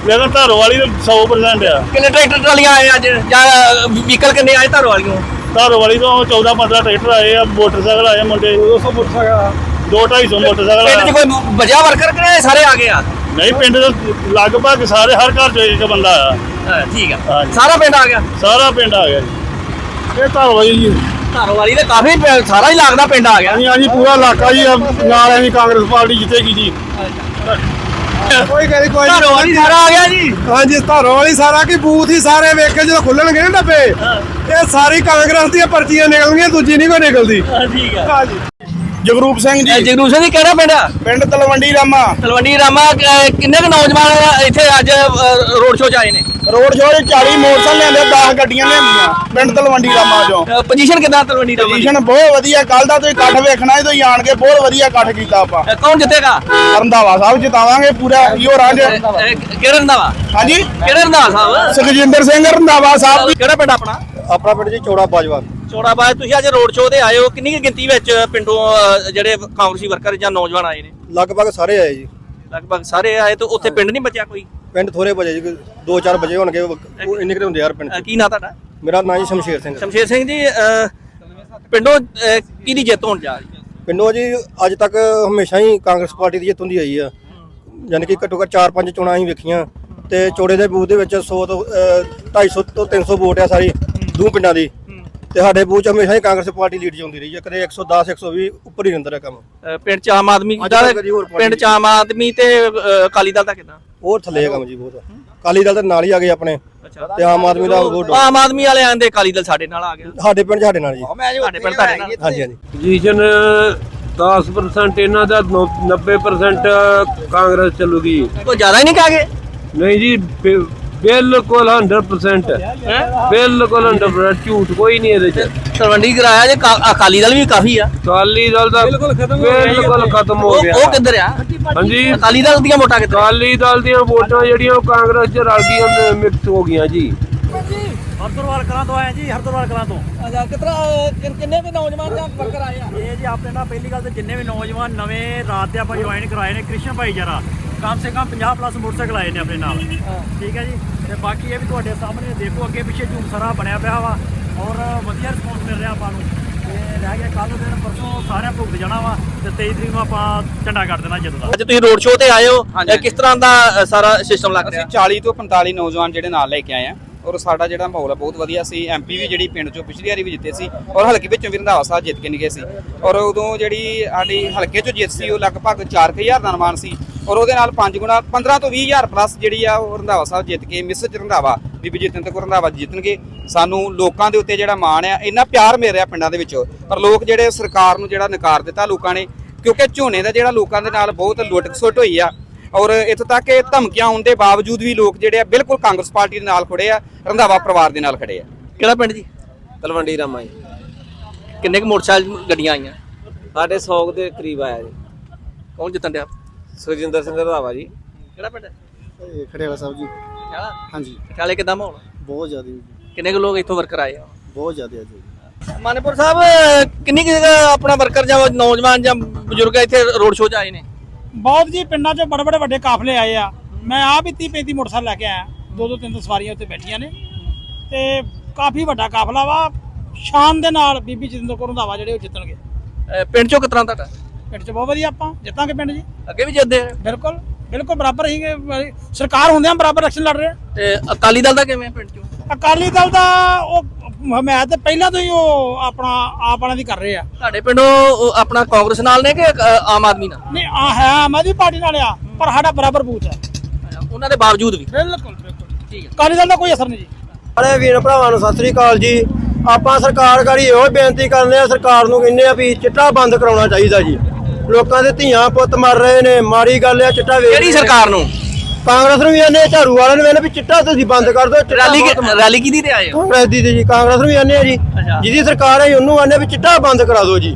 ਲੇਕਿਨ ਧਾਰੋ ਵਾਲੀ ਤਾਂ 100% ਆ। ਕਿੰਨੇ ਟਰੈਕਟਰ ਟਰਾਲੀਆਂ ਆਏ ਅੱਜ? ਜਾਂ ਵਹੀਕਲ ਕਿੰਨੇ ਆਏ ਧਾਰੋ ਵਾਲੀਆਂ ਧਾਰੋ ਵਾਲੀ ਤੋਂ 14 15 ਟਰੈਕਟਰ ਆਏ ਆ ਮੋਟਰਸਾਈਕਲ ਆਏ ਮੁੰਡੇ। 200 ਮੋਟਰਸਾਈਕਲ 2 250 ਮੋਟਰਸਾਈਕਲ ਪਿੰਡ 'ਚ ਕੋਈ ਬਜਾ ਵਰਕਰ ਕਿਹੜੇ ਸਾਰੇ ਆ ਗਏ ਆ? ਨਹੀਂ ਪਿੰਡ ਦੇ ਲਗਭਗ ਸਾਰੇ ਹਰ ਘਰ ਚ ਇੱਕ ਬੰਦਾ ਆ। ਠੀਕ ਆ। ਸਾਰਾ ਪਿੰਡ ਆ ਗਿਆ? ਸਾਰਾ ਪਿੰਡ ਆ ਗਿਆ ਜੀ। ਇਹ ਧਾਰੋ ਵਾਲੀ ਜੀ। ਧਾਰੋ ਵਾਲੀ ਦੇ ਕਾਫੀ ਪਿੰ- ਸਾਰਾ ਹੀ ਲੱਗਦਾ ਪਿੰਡ ਆ ਗਿਆ। ਹਾਂਜੀ ਹਾਂਜੀ ਪੂਰਾ ਇਲਾਕਾ ਜੀ ਨਾਲ ਐਵੇਂ ਕਾਂਗਰਸ ਪਾਰਟੀ ਜਿੱਤੇਗੀ ਜੀ। ਕੋਈ ਕਰੀ ਕੋਈ ਧਾਰੋ ਵਾਲੀ ਸਾਰਾ ਆ ਗਿਆ ਜੀ। ਹਾਂਜੀ ਧਾਰੋ ਵਾਲੀ ਸਾਰਾ ਕੀ ਬੂਥ ਹੀ ਸਾਰੇ ਵੇਖੇ ਜਦੋਂ ਖੁੱਲਣਗੇ ਨਾ ਡੱਬੇ। ਇਹ ਸਾਰੀ ਕਾਂਗਰਸ ਦੀਆਂ ਪਰਚੀਆਂ ਨਿਕਲਣਗੀਆਂ ਦੂਜੀ ਨਹੀਂ ਕੋਈ ਨਿਕਲਦੀ। ਠੀਕ ਆ। ਹਾਂਜੀ ਜਗਰੂਪ ਸਿੰਘ ਜਗਰੂ ਸਿੰਘ ਜੀ ਕਿਹੜਾ ਪਿੰਡ ਆ? ਪਿੰਡ ਤਲਵੰਡੀ ਰਾਮਾ। ਤਲਵੰਡੀ ਰਾਮਾ ਅਹ, ਕਿੰਨੇ ਕੁ ਨੌਜਵਾਨ ਇੱਥੇ ਅੱਜ ਰੋਡ ਸ਼ੋਅ 'ਚ ਆਏ ਨੇ? ਰੋਡ ਸ਼ੋਅ 'ਚ 40 ਮੋਟਰਸਾਈਕਲ ਲਿਆਂਦੇ 10 ਗੱਡੀਆਂ ਲਿਆਂਦੀਆਂ ਪਿੰਡ ਤਲਵੰਡੀ ਰਾਮਾ ਚੋਂ। ਪੋਜੀਸ਼ਨ ਕਿਦਾਂ ਤਲਵੰਡੀ ਰਾਮਾ ਦੀ? ਪੋਜੀਸ਼ਨ ਬਹੁਤ ਵਧੀਆ ਕੱਲ ਦਾ ਤੁਸੀਂ ਇਕੱਠ ਵੇਖਣਾ ਹੈ ਤੁਸੀਂ ਆਣ ਕੇ ਬਹੁਤ ਵਧੀਆ ਇਕੱਠ ਕੀਤਾ ਆਪਾਂ। ਅਹ, ਕੌਣ ਜਿੱਤੇਗਾ? ਰੰਧਾਵਾ ਸਾਹਿਬ ਜਿਤਾਵਾਂਗੇ ਪੂਰਾ ਇਹੋ ਰਾਂਝ। ਅਹ, ਕਿਹੜਾ ਰੰਧਾਵਾ ਹਾਂਜੀ? ਕਿਹੜਾ ਰੰਧਾਵਾ ਸਾਹਿਬ? ਸੁਖਜਿੰਦਰ ਸਿੰਘ ਰੰਧਾਵਾ ਸਾਹਿਬ ਕਿਹੜਾ ਪਿੰਡ ਆਪਣਾ? ਆਪਣਾ ਪਿੰਡ ਜੀ ਚੌੜਾ ਬਾਜਵਾ। ਚੋੜਾ ਬਾਦ ਤੁਸੀਂ ਅੱਜ ਰੋਡ ਸ਼ੋਅ ਤੇ ਆਏ ਹੋ ਕਿੰਨੀ ਕੁ ਗਿਣਤੀ ਵਿੱਚ ਪਿੰਡੋਂ ਅਹ, ਜਿਹੜੇ ਕਾਂਗਰਸੀ ਵਰਕਰ ਜਾਂ ਨੌਜਵਾਨ ਆਏ ਨੇ? ਲਗਭਗ ਸਾਰੇ ਆਏ ਜੀ। ਲਗਭਗ ਸਾਰੇ ਆਏ ਤੇ ਉੱਥੇ ਪਿੰਡ ਨਹੀਂ ਬਚਿਆ ਕੋਈ? ਪਿੰਡ ਥੋੜੇ ਵਜੇ ਜੀ 2-4 ਵਜੇ ਹੋਣਗੇ ਉਹ ਇੰਨੇ ਕਿਤੇ ਹੁੰਦੇ ਯਾਰ ਪਿੰਡ ਕੀ ਨਾਂ ਤੁਹਾਡਾ? ਮੇਰਾ ਨਾਂ ਜੀ ਸ਼ਮਸ਼ੇਰ ਸਿੰਘ ਸ਼ਮਸ਼ੇਰ ਸਿੰਘ ਜੀ ਪਿੰਡੋਂ ਅ, ਕਿਹਦੀ ਜਿੱਤ ਹੋਣ ਜਾ ਰਹੀ ਹੈ? ਪਿੰਡੋਂ ਜੀ ਅੱਜ ਤੱਕ ਹਮੇਸ਼ਾ ਹੀ ਕਾਂਗਰਸ ਪਾਰਟੀ ਦੀ ਜਿੱਤ ਹੁੰਦੀ ਆਈ ਆ। ਯਾਨੀ ਕਿ ਘੱਟੋ ਘੱਟ 4-5 ਚੋਣਾਂ ਅਸੀਂ ਵੇਖੀਆਂ ਤੇ ਚੋੜੇ ਦੇ ਬੂਥ ਦੇ ਵਿੱਚ 100 ਤੋਂ ਅਹ, 250 ਤੋਂ 300 ਵੋਟ ਆ ਸਾਰੀ ਦੋ ਪਿੰਡਾਂ ਦੀ। ਤੇ ਸਾਡੇ 'ਚ ਹਮੇਸ਼ਾ ਹੀ ਕਾਂਗਰਸ ਪਾਰਟੀ ਲੀਡ ਜਾਂਦੀ ਰਹੀ ਹੈ। ਕਦੇ 110 120 ਉੱਪਰ ਹੀ ਰਹਿੰਦਾ ਰਿਹਾ ਕੰਮ। ਪਿੰਡ ਚ ਆਮ ਆਦਮੀ ਅੱਜ ਦਾ ਤੱਕ ਕਦੀ ਹੋਰ ਪਾਰਟੀ ਪਿੰਡ ਚ ਆਮ ਆਦਮੀ ਤੇ ਅ, ਅਕਾਲੀ ਦਲ ਦਾ ਕਿਦਾਂ? ਉਹ ਥੱਲੇ ਆ ਕੰਮ ਜੀ ਬਹੁਤ। ਕਾਲੀ ਦਲ ਦੇ ਨਾਲ ਹੀ ਆ ਗਏ ਆਪਣੇ। ਤੇ ਆਮ ਆਦਮੀ ਦਾ ਵੋਟ ਆਮ ਆਦਮੀ ਵਾਲੇ ਆਂਦੇ ਅਕਾਲੀ ਦਲ ਸਾਡੇ ਨਾਲ ਆ ਗਿਆ। ਸਾਡੇ ਪਿੰਡ 'ਚ ਸਾਡੇ ਨਾਲ ਜੀ। ਸਾਡੇ ਪਿੰਡ ਤੁਹਾਡੇ ਨਾਲ। ਹਾਂਜੀ ਹਾਂਜੀ। ਪੋਜੀਸ਼ਨ 10% ਇਹਨਾਂ ਦਾ 90% ਕਾਂਗਰਸ ਚੱਲੂਗੀ। ਕੋਈ ਜ਼ਿਆਦਾ ਹੀ ਨਹੀਂ ਕਹਾਗੇ ਨਹੀਂ ਜੀ ਬਿਲਕੁਲ 100% ਬਿਲਕੁਲ 100% ਝੂਠ ਕੋਈ ਨਹੀਂ ਇਹਦੇ ਚ। ਤਲਵੰਡੀ ਕਰਾਇਆ ਜੇ ਅਕਾਲੀ ਦਲ ਵੀ ਕਾਫੀ ਆ। ਅਕਾਲੀ ਦਲ ਦਾ ਬਿਲਕੁਲ ਖਤਮ ਬਿਲਕੁਲ ਖਤਮ ਹੋ ਗਿਆ। ਉਹ ਕਿੱਧਰ ਆ? ਹਾਂਜੀ। ਅਕਾਲੀ ਦਲ ਦੀਆਂ ਵੋਟਾਂ ਕਿੱਧਰ ਅਕਾਲੀ ਦਲ ਦੀਆਂ ਵੋਟਾਂ ਜਿਹੜੀਆਂ ਉਹ ਕਾਂਗਰਸ ਚ ਰਲ ਗਈਆਂ ਮਿਕਸ ਹੋ ਗਈਆਂ ਜੀ। ਹਰਦਰਵਾਲ ਕਲਾਂ ਤੋਂ ਆਏ ਜੀ ਹਰਦਰਵਾਲ ਕਲਾਂ ਤੋਂ। ਅੱਛਾ ਕਿਤਰਾ ਕਿੰਨੇ ਵੀ ਨੌਜਵਾਨ ਜਾਂ ਵਰਕਰ ਆਏ ਆ? ਇਹ ਜੀ ਆਪਣੇ ਨਾਲ ਪਹਿਲੀ ਗੱਲ ਤੇ ਜਿੰਨੇ ਵੀ ਨੌਜਵਾਨ ਨਵੇਂ ਰਾਤ ਦੇ ਆਪਾਂ ਜੁਆਇਨ ਕਰਾਏ ਨੇ ਕ੍ਰਿਸ਼ਨ ਭਾਈਚਾਰਾ ਕਮ ਸੇ ਕਮ 50 ਪਲੱਸ ਮੋਟਰਸਾਈਕਲ ਆਏ ਨੇ ਆਪਣੇ ਨਾਲ। ਠੀਕ ਹੈ ਜੀ? ਤੇ ਬਾਕੀ ਇਹ ਵੀ ਤੁਹਾਡੇ ਸਾਹਮਣੇ ਦੇਖੋ ਅੱਗੇ ਪਿੱਛੇ ਝੂਮ ਸਾਰਾ ਬਣਿਆ ਪਿਆ ਵਾ ਔਰ ਵਧੀਆ ਰਿਸਪੌਂਸ ਮਿਲ ਰਿਹਾ ਆਪਾਂ ਨੂੰ। ਤੇ ਰਹਿ ਗਿਆ ਕੱਲ ਦਿਨ ਪਰਸੋਂ ਸਾਰਿਆਂ ਭੁਗਤ ਜਾਣਾ ਵਾ ਤੇ 23 ਤਰੀਕ ਨੂੰ ਆਪਾਂ ਝੰਡਾ ਕੱਢ ਦੇਣਾ ਜਦੋਂ ਦਾ। ਅੱਜ ਤੁਸੀਂ ਰੋਡ ਸ਼ੋਅ ਤੇ ਆਏ ਹੋ। ਕਿਸ ਤਰ੍ਹਾਂ ਦਾ ਸਾਰਾ ਸਿਸਟਮ ਲੱਗ ਰਿਹਾ? 40 ਤੋਂ 45 ਨੌਜਵਾਨ ਜਿਹੜੇ ਨਾਲ ਲੈ ਕੇ ਆਏ ਆ। ਔਰ ਸਾਡਾ ਜਿਹੜਾ ਮਾਹੌਲ ਆ ਬਹੁਤ ਵਧੀਆ ਸੀ। ਐਮਪੀ ਵੀ ਜਿਹੜੀ ਪਿੰਡ ਚੋਂ ਪਿਛਲੀ ਵਾਰੀ ਵੀ ਜਿੱਤੇ ਸੀ ਔਰ ਹਲਕੇ ਵਿੱਚੋਂ ਵੀ ਰੰਧਾਵਾ ਸਾਹਿਬ ਜਿੱਤ ਕੇ ਨਿਕਲੇ ਸੀ। ਔਰ ਉਦੋਂ ਜਿਹੜੀ ਸਾਡੀ ਹਲਕੇ ਚੋਂ ਜਿੱਤ ਸੀ, ਉਹ ਲਗਭਗ 4000 ਦਾ ਅਨੁਮਾਨ ਸੀ। ਔਰ ਉਹਦੇ ਨਾਲ 5 ਗੁਣਾ 15 ਤੋਂ 20000 ਪਲੱਸ ਜਿਹੜੀ ਆ ਉਹ ਰੰਧਾਵਾ ਸਾਹਿਬ ਜਿੱਤ ਕੇ ਮਿਸ ਰੰਧਾਵਾ, ਬੀਬੀ ਜਿੱਤਨ ਕੌਰ ਰੰਧਾਵਾ ਜਿੱਤਣਗੇ। ਸਾਨੂੰ ਲੋਕਾਂ ਦੇ ਉੱਤੇ ਜਿਹੜਾ ਮਾਣ ਆ, ਇੰਨਾ ਪਿਆਰ ਮਿਲ ਰਿਹਾ ਪਿੰਡਾਂ ਦੇ ਵਿੱਚ। ਪਰ ਲੋਕ ਜਿਹੜੇ ਸਰਕਾਰ ਨੂੰ ਜਿਹੜਾ ਨਕਾਰ ਦਿੱਤਾ ਲੋਕਾਂ ਨੇ, ਕਿਉਂਕਿ ਝੋਨੇ ਦਾ ਜਿਹੜਾ ਲੋਕਾਂ ਦੇ ਨਾਲ ਬਹੁਤ ਲੁੱਟ ਖਸੁੱਟ ਹੋਈ ਆ ਔਰ ਇੱਥੋਂ ਤੱਕ ਕਿ ਧਮਕੀਆਂ ਆਉਣ ਦੇ ਬਾਵਜੂਦ ਵੀ ਲੋਕ ਜਿਹੜੇ ਆ ਬਿਲਕੁਲ ਕਾਂਗਰਸ ਪਾਰਟੀ ਦੇ ਨਾਲ ਖੜੇ ਆ ਰੰਧਾਵਾ ਪਰਿਵਾਰ ਦੇ ਨਾਲ ਖੜੇ ਆ। ਕਿਹੜਾ ਪਿੰਡ ਜੀ? ਤਲਵੰਡੀ ਰਾਮਾ ਜੀ। ਕਿੰਨੇ ਕੁ ਮੋਟਰਸਾਈਕਲ ਗੱਡੀਆਂ ਆਈਆਂ? ਸਾਡੇ 100 ਦੇ ਕਰੀਬ ਆਇਆ ਜੀ। ਕੌਣ ਜਿੱਤਣ ਡਿਆ? ਸੁਖਜਿੰਦਰ ਸਿੰਘ ਰਧਾਵਾ ਜੀ। ਕਿਹੜਾ ਪਿੰਡ? ਖੜੇਵਾ ਸਾਹਿਬ ਜੀ। ਖਿਆਲਾ ਹਾਂਜੀ। ਖਿਆਲੇ ਕਿਦਾਂ ਮਾਹੌਲ? ਬਹੁਤ ਜ਼ਿਆਦਾ ਕਿੰਨੇ ਕੁ ਲੋਕ ਇੱਥੋਂ ਵਰਕਰ ਆਏ ਆ? ਬਹੁਤ ਜ਼ਿਆਦਾ ਜੀ। ਮਾਨੇਪੁਰ ਸਾਹਿਬ ਕਿੰਨੀ ਕੁ ਜਗ੍ਹਾ ਆਪਣਾ ਵਰਕਰ ਜਾਂ ਨੌਜਵਾਨ ਜਾਂ ਬਜ਼ੁਰਗ ਇੱਥੇ ਰੋਡ ਸ਼ੋਅ 'ਚ ਆਏ ਨੇ? ਬਹੁਤ ਜੀ ਪਿੰਡਾਂ 'ਚ ਬੜੇ ਬੜੇ ਵੱਡੇ ਕਾਫਲੇ ਆਏ ਆ। ਮੈਂ ਆਪ ਹੀ 30 35 ਮੋਟਰਸਾਈਕਲ ਲੈ ਕੇ ਆਇਆ। ਦੋ ਦੋ ਤਿੰਨ ਤਿੰਨ ਸਵਾਰੀਆਂ ਉੱਤੇ ਬੈਠੀਆਂ ਨੇ। ਤੇ ਕਾਫੀ ਵੱਡਾ ਕਾਫਲਾ ਵਾ। ਸ਼ਾਨ ਦੇ ਨਾਲ ਬੀਬੀ ਜਤਿੰਦਰ ਕੌਰ ਰੰਧਾਵਾ ਜਿਹੜੇ ਉਹ ਜਿੱਤਣਗੇ। ਪਿੰਡ 'ਚੋਂ ਕਿਤਨਾ ਤੁਹਾਡਾ? ਪਿੰਡ 'ਚ ਬਹੁਤ ਵਧੀਆ ਆਪਾਂ। ਜਿੱਤਾਂਗੇ ਪਿੰਡ ਜੀ। ਅੱਗੇ ਵੀ ਜਿੱਤਦੇ ਆ ਬਿਲਕੁਲ ਬਿਲਕੁਲ ਬਰਾਬਰ ਹੀਗੇ ਸਰਕਾਰ ਹੁੰਦਿਆਂ ਬਰਾਬਰ ਇਲੈਕਸ਼ਨ ਲੜ ਰਹੇ ਆ। ਤੇ ਅਕਾਲੀ ਦਲ ਦਾ ਕਿਵੇਂ ਪਿੰਡ 'ਚੋਂ? ਅਕਾਲੀ ਦਲ ਦਾ ਉਹ ਹਮਾਇਤ ਤੇ ਪਹਿਲਾਂ ਤੋਂ ਹੀ ਉਹ ਆਪਣਾ ਆਪ ਵਾਲਿਆਂ ਦੀ ਕਰ ਰਹੇ ਆ। ਤੁਹਾਡੇ ਪਿੰਡੋਂ ਉਹ ਆਪਣਾ ਕਾਂਗਰਸ ਨਾਲ ਨੇ ਕਿ ਅ, ਆਮ ਆਦਮੀ ਨਾਲ? ਨਹੀਂ ਆ ਹੈ ਆਮ ਆਦਮੀ ਪਾਰਟੀ ਨਾਲ ਆ ਪਰ ਸਾਡਾ ਬਰਾਬਰ ਬੂਥ ਹੈ ਉਹਨਾਂ ਦੇ ਬਾਵਜੂਦ ਵੀ? ਬਿਲਕੁਲ ਬਿਲਕੁਲ। ਠੀਕ ਹੈ। ਅਕਾਲੀ ਦਲ ਦਾ ਕੋਈ ਅਸਰ ਨਹੀਂ ਜੀ। ਸਾਰੇ ਵੀਰ ਭਰਾਵਾਂ ਨੂੰ ਸਤਿ ਸ੍ਰੀ ਅਕਾਲ ਜੀ। ਆਪਾਂ ਸਰਕਾਰ ਗਾੜੀ ਇਹੋ ਬੇਨਤੀ ਕਰਨੇ ਆ ਸਰਕਾਰ ਨੂੰ ਕਹਿੰਦੇ ਆ ਵੀ ਚਿੱਟਾ ਬੰਦ ਕਰਾਉਣਾ ਚਾਹੀਦਾ ਜੀ। ਲੋਕਾਂ ਦੇ ਧੀਆਂ ਪੁੱਤ ਮਰ ਰਹੇ ਨੇ ਮਾੜੀ ਗੱਲ ਆ ਚਿੱਟਾ ਵੇਚ ਕਿਹੜੀ ਸਰਕਾਰ ਨੂੰ? ਕਾਂਗਰਸ ਨੂੰ ਵੀ ਆਨੇ ਝਾੜੂ ਵਾਲਿਆਂ ਨੂੰ ਵੀ ਵੀ ਚਿੱਟਾ ਤੁਸੀਂ ਬੰਦ ਕਰ ਦਿਓ ਚਿੱਟਾ ਰੈਲੀ ਬਹੁਤ ਮਾੜਾ। ਰੈਲੀ ਕਿਹਦੀ ਤੇ ਆਏ ਹੋ ਕਾਂਗਰਸ ਦੀ ਤੇ ਜੀ ਕਾਂਗਰਸ ਨੂੰ ਵੀ ਆਨੇ ਆ ਜੀ। ਜਿਹਦੀ ਸਰਕਾਰ ਹੈ ਉਹਨੂੰ ਆਨੇ ਵੀ ਚਿੱਟਾ ਬੰਦ ਕਰਾ ਦਿਓ ਜੀ